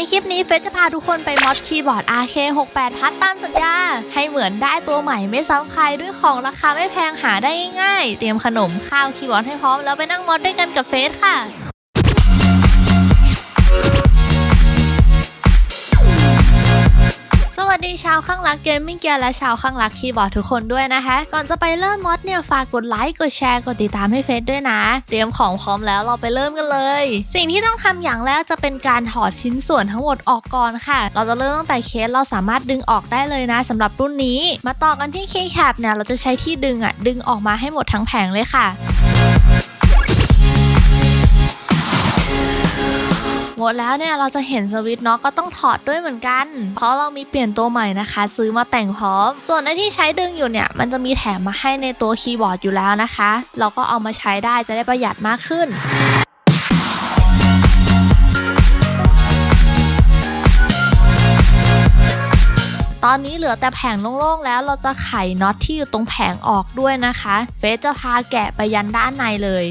ในคลิปนี้เฟซจะพาทุกคนไปมอดคีย์บอร์ด RK68 พัดตามสัญญา ให้เหมือนได้ตัวใหม่ไม่ซ้ำใครด้วยของราคาไม่แพงหาได้ง่ายๆ เตรียมขนมข้าวคีย์บอร์ดให้พร้อมแล้วไปนั่งมอดด้วยกันกับเฟซค่ะ วัสดีชาวข้างรักเกมมิ่งเกียร์และชาวข้างรักคีย์บอร์ดทุกคนด้วยนะคะ ก่อนจะไปเริ่มมอดเนี่ยฝากกดไลค์กดแชร์กดติดตามให้เฟซด้วยนะ เตรียมของพร้อมแล้วเราไปเริ่มกันเลย สิ่งที่ต้องทำอย่างแรกจะเป็นการถอดชิ้นส่วนทั้งหมดออกก่อนค่ะ เราจะเริ่มตั้งแต่เคสเราสามารถดึงออกได้เลยนะสำหรับรุ่นนี้ มาต่อกันที่เคแคปเนี่ยเราจะใช้ที่ดึงอะดึงออกมาให้หมดทั้งแผงเลยค่ะ หมดแล้วเนี่ยเราจะเห็นสวิตช์เนาะก็ต้องถอดด้วยเหมือนกัน เพราะเรามีเปลี่ยนตัวใหม่นะคะ ซื้อมาแต่งพร้อม ส่วนในที่ใช้ดึงอยู่เนี่ยมันจะมีแถมมาให้ในตัวคีย์บอร์ดอยู่แล้วนะคะ เราก็เอามาใช้ได้จะได้ประหยัดมากขึ้นตอนนี้เหลือแต่แผงโล่งๆแล้วเราจะไขน็อตที่อยู่ตรงแผงออกด้วยนะคะ เฟสจะพาแกะไปยันด้านในเลย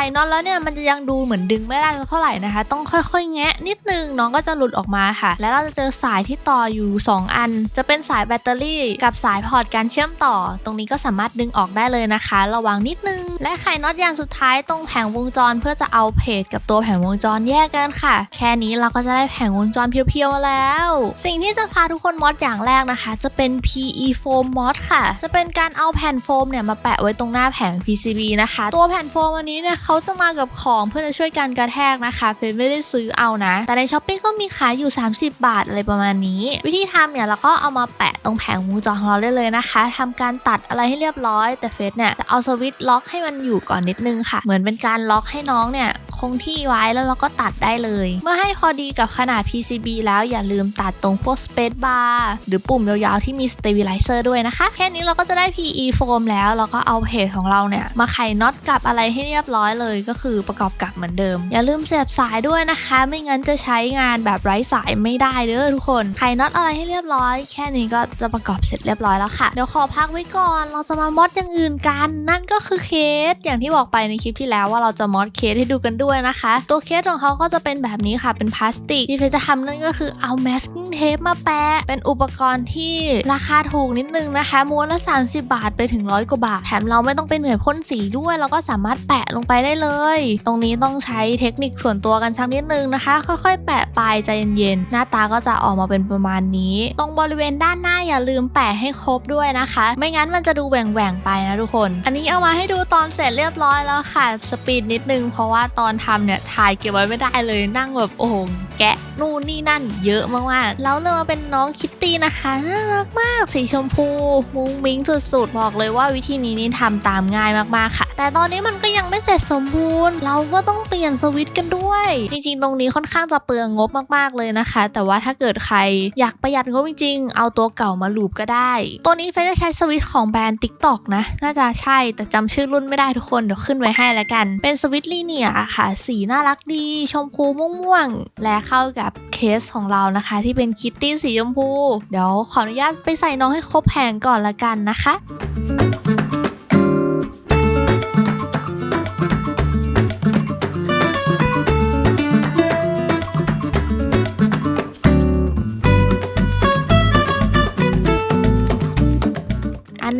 ข่น็อตแล้วเนี่ยมันจะยังดูเหมือนดึงไม่ได้สักเท่าไหร่นะคะ ต้องค่อยๆ แงะนิดนึงน้องก็จะหลุดออกมาค่ะ แล้วเราจะเจอสายที่ต่ออยู่ 2 อัน จะเป็นสายแบตเตอรี่ กับสายพอร์ตการเชื่อมต่อ ตรงนี้ก็สามารถดึงออกได้เลยนะคะ ระวังนิดนึง และไข่น็อตอย่างสุดท้ายตรงแผงวงจรเพื่อจะเอาเพจกับตัวแผงวงจรแยกกันค่ะ แค่นี้เราก็จะได้แผงวงจรเพียวๆมาแล้ว สิ่งที่จะพาทุกคนมอดอย่างแรกนะคะ จะเป็น PE foam mod ค่ะ จะเป็นการเอาแผ่นโฟมเนี่ยมาแปะไว้ตรงหน้าแผง PCB นะคะ ตัวแผ่นโฟมอันนี้เนี่ยเขาจะมากับของเพื่อจะช่วยกันกระแทกนะคะเฟนไม่ได้ซื้อเอานะ แต่ในช้อปปี้ก็มีขายอยู่ 30 บาทอะไรประมาณนี้ วิธีทำเนี่ยเราก็เอามาแปะตรงแผงวงจรของเราได้เลยนะคะทำการตัดอะไรให้เรียบร้อยแต่เฟสเนี่ยจะเอาสวิตช์ล็อกให้มันอยู่ก่อนนิดนึงค่ะ เหมือนเป็นการล็อกให้น้องเนี่ย คงที่ไว้แล้วเราก็ตัดได้เลย เมื่อให้พอดีกับขนาด PCB แล้วอย่าลืมตัดตรงพวก space bar หรือปุ่มยาวๆที่มี stabilizer ด้วยนะคะ แค่นี้เราก็จะได้ PE foam แล้วเราก็เอาเพจของเราเนี่ย มาไขน็อตกลับอะไรให้เรียบร้อยเลยก็คือประกอบกลับเหมือนเดิม อย่าลืมเสียบสายด้วยนะคะ ไม่งั้นจะใช้งานแบบไร้สายไม่ได้เด้อทุกคนไขน็อตอะไรให้เรียบร้อย แค่นี้ก็จะประกอบเสร็จเรียบร้อยแล้วค่ะเดี๋ยวขอพักไว้ก่อน เราจะมามอดอย่างอื่นกัน นั่นก็คือเคสอย่างที่บอกไปในคลิปที่แล้วว่าเราจะมอดเคสให้ดูกันด้วยนะคะ ตัวเคสของเขาก็จะเป็นแบบนี้ค่ะเป็นพลาสติกที่เฟจะทำนั่นก็คือเอา masking tape มาแปะ เป็นอุปกรณ์ที่ราคาถูกนิดนึงนะคะ ม้วนละ 30 บาทไปถึงร้อยกว่าบาท แถมเราไม่ต้องไปเหนื่อยพ่นสีด้วย เราก็สามารถแปะลงไปได้เลย ตรงนี้ต้องใช้เทคนิคส่วนตัวกันสักนิดนึงนะคะ ค่อยๆ แปะไปใจเย็นๆ หน้าตาก็จะออกมาเป็นประมาณนี้ ตรงบริเวณด้านหน้าอย่าลืมแปะให้ครบด้วยนะคะ ไม่งั้นมันจะดูแหว่งๆไปนะทุกคน อันนี้เอามาให้ดูตอนเสร็จเรียบร้อยแล้วค่ะ สปีดนิดนึงเพราะว่าตอนทำเนี่ยถ่ายเก็บไว้ไม่ได้เลยนั่งแบบโอ้โหแกะนู่นนี่นั่นเยอะมากๆแล้วเลยมาเป็นน้องคิตตี้นะคะน่ารักมากสีชมพูมุ้งมิ้งสุดๆ บอกเลยว่าวิธีนี้นี่ทำตามง่ายมากๆค่ะแต่ตอนนี้มันก็ยังไม่เสร็จสมบูรณ์ เราก็ต้องเปลี่ยนสวิตช์กันด้วย จริงๆ ตรงนี้ค่อนข้างจะเปลืองงบมากๆเลยนะคะ แต่ว่าถ้าเกิดใครอยากประหยัดงบจริงๆ เอาตัวเก่ามาลูบก็ได้ ตัวนี้เฟซจะใช้สวิตช์ของแบรนด์ TikTok นะ น่าจะใช่แต่จำชื่อรุ่นไม่ได้ทุกคนเดี๋ยวขึ้นไว้ให้แล้วกัน เป็นสวิตช์ลีเนียค่ะ สีน่ารักดี ชมพูม่วงๆและเข้ากับเคสของเรานะคะ ที่เป็นคิตตี้สีชมพู เดี๋ยวขออนุญาตไปใส่น้องให้ครบแผงก่อนละกันนะคะ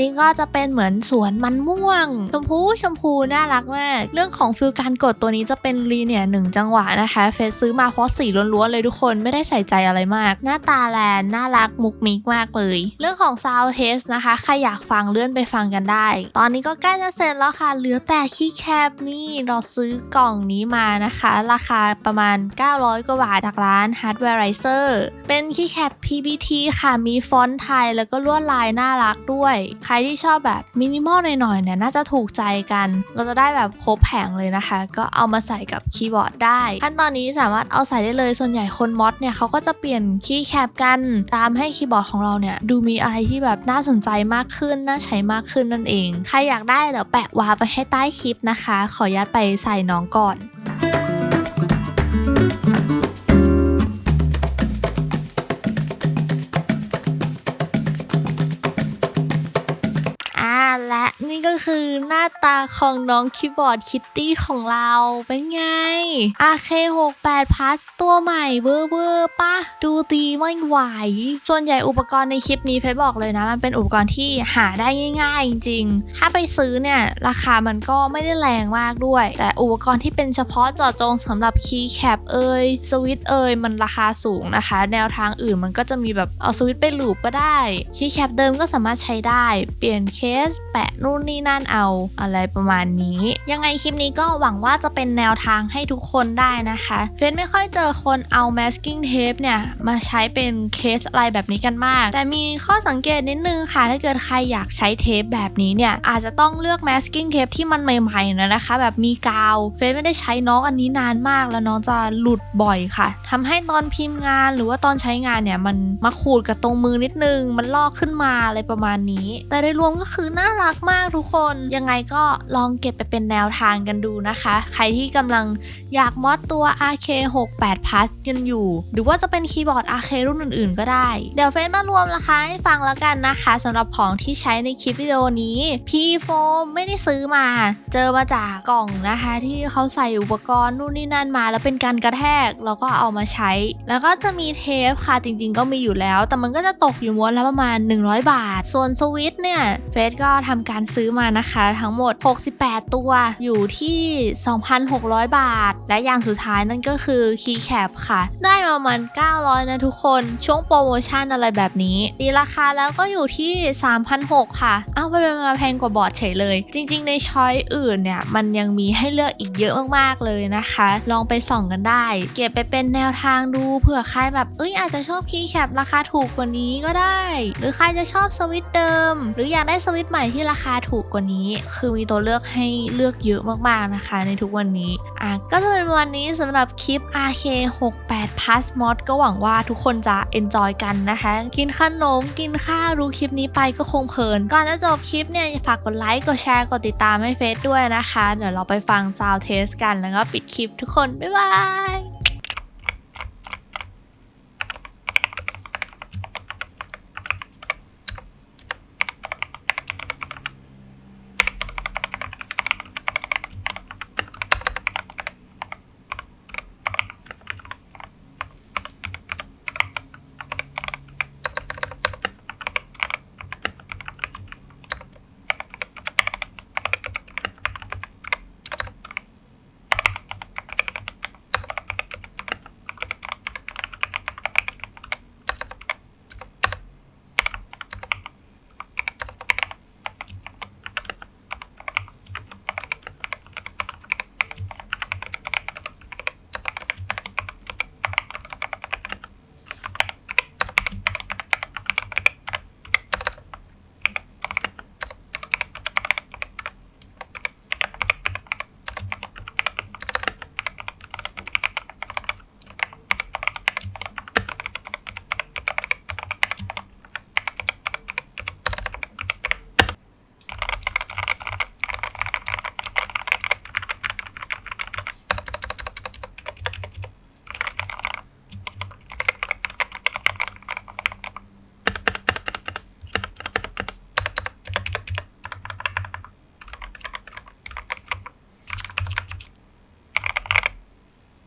นี้ก็จะเป็นเหมือนสวนมันม่วง ชมพูชมพูน่ารักมาก เรื่องของฟิลการกดตัวนี้จะเป็นรีเนี่ยหนึ่งจังหวะนะคะ เฟซซื้อมาเพราะสีล้วนๆเลยทุกคนไม่ได้ใส่ใจอะไรมาก หน้าตาแลนน่ารักมุกมิกมากเลย เรื่องของ Sound Test นะคะ ใครอยากฟังเลื่อนไปฟังกันได้ ตอนนี้ก็ใกล้จะเสร็จแล้วค่ะ เหลือแต่คีย์แคปนี่เราซื้อกล่องนี้มานะคะ ราคาประมาณ 900 กว่าบาทจากร้าน Hardwareizer เป็นคีย์แคป PBT ค่ะมีฟอนต์ไทยแล้วก็ลวดลายน่ารักด้วย ใครรที่ชอบแบบมินิมอลหน่อยๆเนี่ยน่าจะถูกใจกัน เราจะได้แบบครบแผงเลยนะคะ ก็เอามาใส่กับคีย์บอร์ดได้ ขั้นตอนนี้สามารถเอาใส่ได้เลยส่วนใหญ่คนมอดเนี่ยเขาก็จะเปลี่ยนคีย์แคปกันตามให้คีย์บอร์ดของเราเนี่ยดูมีอะไรที่แบบน่าสนใจมากขึ้นน่าใช้มากขึ้นนั่นเอง ใครอยากได้เดี๋ยวแปะวาร์ปไปให้ใต้คลิปนะคะ ขอยัดไปใส่น้องก่อน คือหน้าตาของน้องคีย์บอร์ดคิตตี้ของเราเป็นไง RK68 Plus ตัวใหม่เวอร์เวอร์ปะดูตีไม่ไหว ส่วนใหญ่อุปกรณ์ในคลิปนี้เพชรบอกเลยนะ มันเป็นอุปกรณ์ที่หาได้ง่ายๆจริงๆ ถ้าไปซื้อเนี่ยราคามันก็ไม่ได้แรงมากด้วย แต่อุปกรณ์ที่เป็นเฉพาะเจาะจงสำหรับคีย์แคปเอยสวิตเอยมันราคาสูงนะคะ แนวทางอื่นมันก็จะมีแบบเอาสวิตไปลูปก็ได้คีย์แคปเดิมก็สามารถใช้ได้ เปลี่ยนเคสแปะนู่นนี่นั่นเอาอะไรประมาณนี้ ยังไงคลิปนี้ก็หวังว่าจะเป็นแนวทางให้ทุกคนได้นะคะเฟนไม่ค่อยเจอคนเอา masking tape เนี่ย มาใช้เป็นเคสอะไรแบบนี้กันมาก แต่มีข้อสังเกตนิดนึงค่ะ ถ้าเกิดใครอยากใช้เทปแบบนี้เนี่ย อาจจะต้องเลือก masking tape ที่มันใหม่ๆนะนะคะ แบบมีกาว เฟนไม่ได้ใช้น้องอันนี้นานมากแล้วน้องจะหลุดบ่อยค่ะทำให้ตอนพิมพ์งานหรือว่าตอนใช้งานเนี่ยมันมาขูดกับตรงมือนิดนึง มันลอกขึ้นมาอะไรประมาณนี้ แต่โดยรวมก็คือน่ารักมากทุกคนยังไงก็ลองเก็บไปเป็นแนวทางกันดูนะคะ ใครที่กำลังอยากมอดตัว RK68 Plus กันอยู่ หรือว่าจะเป็นคีย์บอร์ด RK รุ่นอื่นๆ ก็ได้ เดี๋ยวเฟซมารวมราคาให้ฟังแล้วกันนะคะสำหรับของที่ใช้ในคลิปวิดีโอนี้ P4 ไม่ได้ซื้อมา เจอมาจากกล่องนะคะ ที่เขาใส่อุปกรณ์นู่นนี่นั่นมา แล้วเป็นการกระแทกเราก็เอามาใช้ แล้วก็จะมีเทปค่ะจริงๆ ก็มีอยู่แล้ว แต่มันก็จะตกอยู่ม้วนละประมาณ 100 บาท ส่วนสวิตช์เนี่ยเฟซก็ทำการซื้อมานะคะ ทั้งหมด 68 ตัวอยู่ที่ 2,600 บาท และอย่างสุดท้ายนั่นก็คือคีย์แคปค่ะ ได้มาประมาณ 900 นะทุกคน ช่วงโปรโมชั่นอะไรแบบนี้ตีราคาแล้วก็อยู่ที่ 3,600 ค่ะ เอาไปเป็นมาแพงกว่าบอร์ดเฉยเลย จริง ๆ ในช้อยอื่นเนี่ย มันยังมีให้เลือกอีกเยอะมากๆเลยนะคะ ลองไปส่องกันได้ เก็บไปเป็นแนวทางดูเผื่อใครแบบเอ้ยอาจจะชอบคีย์แคปราคาถูกกว่านี้ก็ได้ หรือใครจะชอบสวิตช์เดิม หรืออยากได้สวิตช์ใหม่ที่ราคาถูกกว่านี้ คือมีตัวเลือกให้เลือกเยอะมากๆนะคะ ในทุกวันนี้อะก็จะเป็นวันนี้สำหรับคลิป RK68 Plus Mod ก็หวังว่าทุกคนจะ enjoy กันนะคะ กินขนมกินข้าวดูคลิปนี้ไปก็คงเพลิน ก่อนจะจบคลิปเนี่ยฝากกดไลค์ กดแชร์ กดติดตามให้เฟซด้วยนะคะ เดี๋ยวเราไปฟังซาวเทสกันแล้วก็ปิดคลิปทุกคน บ๊ายบาย